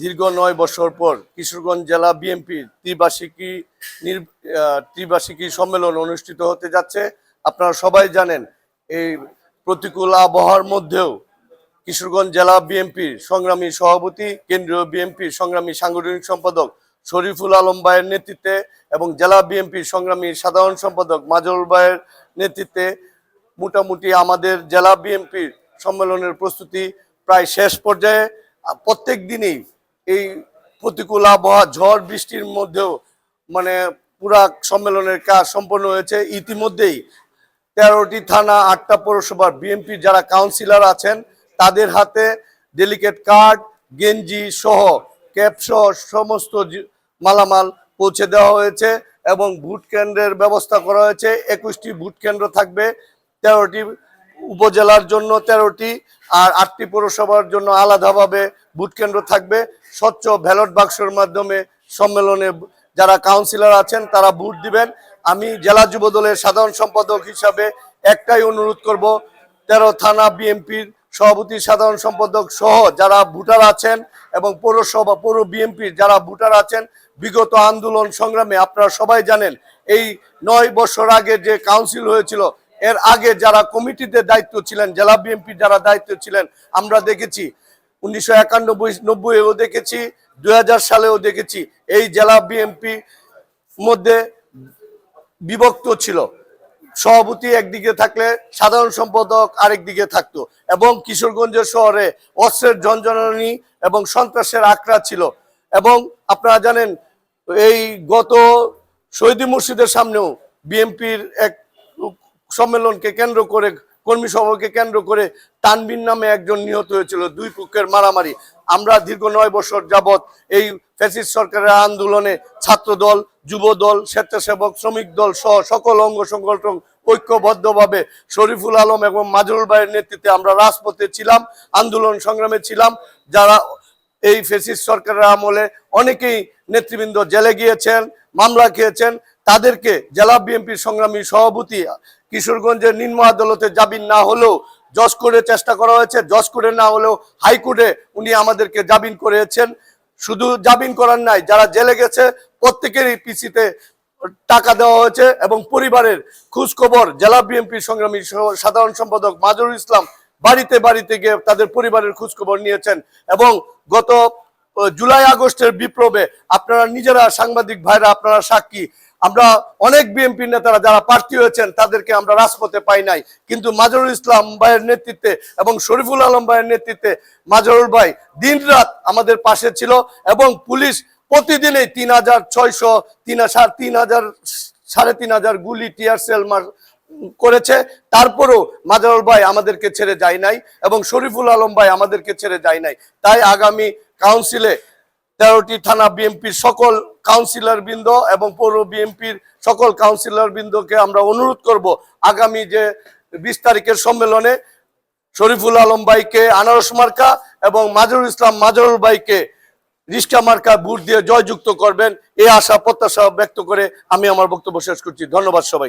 দীর্ঘ নয় বছর পর কিশোরগঞ্জ জেলা বিএনপির ত্রিবার্ষিকী ত্রিবার্ষিকী সম্মেলন অনুষ্ঠিত হতে যাচ্ছে। আপনারা সবাই জানেন, এই প্রতিকূল আবহাওয়ার মধ্যেও কিশোরগঞ্জ জেলা বিএনপির সংগ্রামী সভাপতি, কেন্দ্রীয় বিএনপির সংগ্রামী সাংগঠনিক সম্পাদক শরীফুল আলম ভাইয়ের নেতৃত্বে এবং জেলা বিএনপির সংগ্রামী সাধারণ সম্পাদক মাজল ভাইয়ের নেতৃত্বে মোটামুটি আমাদের জেলা বিএনপির সম্মেলনের প্রস্তুতি প্রায় শেষ পর্যায়ে। প্রত্যেক দিনই এই প্রতিকূল আবহাওয়া ঝড় বৃষ্টির মধ্যেও মানে পুরা সম্মেলনের কাজ সম্পন্ন হয়েছে। ইতিমধ্যেই তেরোটি থানা, আটটা পৌরসভার বিএনপির যারা কাউন্সিলর আছেন, তাদের হাতে ডেলিকেট কার্ড, গেঞ্জি সহ ক্যাপ সহ সমস্ত মালামাল পৌঁছে দেওয়া হয়েছে এবং ভোট কেন্দ্রের ব্যবস্থা করা হয়েছে। একুশটি ভোট কেন্দ্র থাকবে, তেরোটি উপজেলার জন্য তেরোটি আর আটটি পৌরসভার জন্য আলাদাভাবে ভোট কেন্দ্র থাকবে। স্বচ্ছ ব্যালট বাক্সের মাধ্যমে সম্মেলনে যারা কাউন্সিলর আছেন, তারা ভোট দিবেন। আমি জেলা যুব দলের সাধারণ সম্পাদক হিসাবে একটাই অনুরোধ করব, তেরো থানা বিএনপির সভাপতি, সাধারণ সম্পাদক সহ যারা ভোটার আছেন এবং পৌরসভা, পৌর বিএনপির যারা ভোটার আছেন, বিগত আন্দোলন সংগ্রামে আপনারা সবাই জানেন, এই নয় বছর আগে যে কাউন্সিল হয়েছিল এর আগে যারা কমিটিতে দায়িত্ব ছিলেন, জেলা বিএনপির যারা দায়িত্ব ছিলেন, আমরা দেখেছি। উনিশশো একানব্বই নব্বইও দেখেছি দু হাজার সালেও দেখেছি। এই জেলা বিএনপি মধ্যে বিভক্ত ছিল। সভাপতি একদিকে থাকলে, সাধারণ সম্পাদক আরেক দিকে থাকতো এবং কিশোরগঞ্জের শহরে অস্ত্রের ঝঞ্ঝনানি এবং সন্ত্রাসের আখড়া ছিল। এবং আপনারা জানেন, এই গত শহীদ মুর্শিদের সামনেও বিএনপির এক সম্মেলনকে কেন্দ্র করে, কর্মী সভাকে কেন্দ্র করে তানবিন নামে একজন নিহত হয়েছিল, দুই পক্ষের মারামারি। আমরা দীর্ঘ নয় বছর যাবৎ এই ফ্যাসিস্ট সরকারের আন্দোলনে ছাত্র দল যুব দল স্বেচ্ছাসেবক, শ্রমিক দল সহ সকল অঙ্গ সংগঠন ঐক্যবদ্ধভাবে শরীফুল আলম এবং মাজরুল ভাইয়ের নেতৃত্বে আমরা রাজপথে ছিলাম, আন্দোলন সংগ্রামে ছিলাম। যারা এই ফেসিস সরকারের আমলে অনেকেই নেতৃবৃন্দ জেলে গিয়েছেন, মামলা খেয়েছেন, তাদেরকে জেলা বিএনপির সংগ্রামী সভাপতি কিশোরগঞ্জের নিম্ন আদালতে জামিন না হলেও জজ করে চেষ্টা করা হয়েছে। জজ করে না হলেও হাইকোর্টে উনি আমাদেরকে জামিন করেছেন। শুধু জামিন করার নাই, যারা জেলে গেছে প্রত্যেকেরই পিসিতে টাকা দেওয়া হয়েছে এবং পরিবারের খোঁজখবর, জেলা বিএনপির সংগ্রামী সাধারণ সম্পাদক মাজরুল ইসলাম বাড়িতে বাড়িতে গিয়ে তাদের পরিবারের খোঁজখবর নিয়েছেন এবং গত জুলাই আগস্টের বিপ্লবে আপনারা নিজেরা সাংবাদিক ভাইরা আপনারা সাক্ষী। আমরা অনেক বিএনপি নেতারা যারা প্রার্থী হয়েছেন, তাদেরকে আমরা রাজপথে পাই নাই। কিন্তু মাজরুল ইসলাম ভাইয়ের নেতৃত্বে এবং শরীফুল আলম ভাইয়ের নেতৃত্বে মাজরুল ভাই দিনরাত আমাদের পাশে ছিল এবং পুলিশ প্রতিদিনই তিন হাজার ছয়শো, তিন তিন হাজার, সাড়ে তিন হাজার গুলি টিয়ার সেল মার করেছে। তারপরও মাজারুল ভাই আমাদেরকে ছেড়ে যায় নাই এবং শরীফুল আলম ভাই আমাদেরকে ছেড়ে যায় নাই। তাই আগামী কাউন্সিলে তেরোটি থানা বিএনপির সকল কাউন্সিলর বৃন্দ এবং পৌর বিএনপির সকল কাউন্সিলর বৃন্দকে আমরা অনুরোধ করব আগামী যে বিশ তারিখের সম্মেলনে শরীফুল আলম ভাইকে, আনারস মার্কা এবং মাজরুল ইসলাম মাজরুল ভাইকে রিস্কা মার্কা বুট দিয়ে জয়যুক্ত করবেন এই আশা প্রত্যাশা ব্যক্ত করে আমি আমার বক্তব্য শেষ করছি। ধন্যবাদ সবাই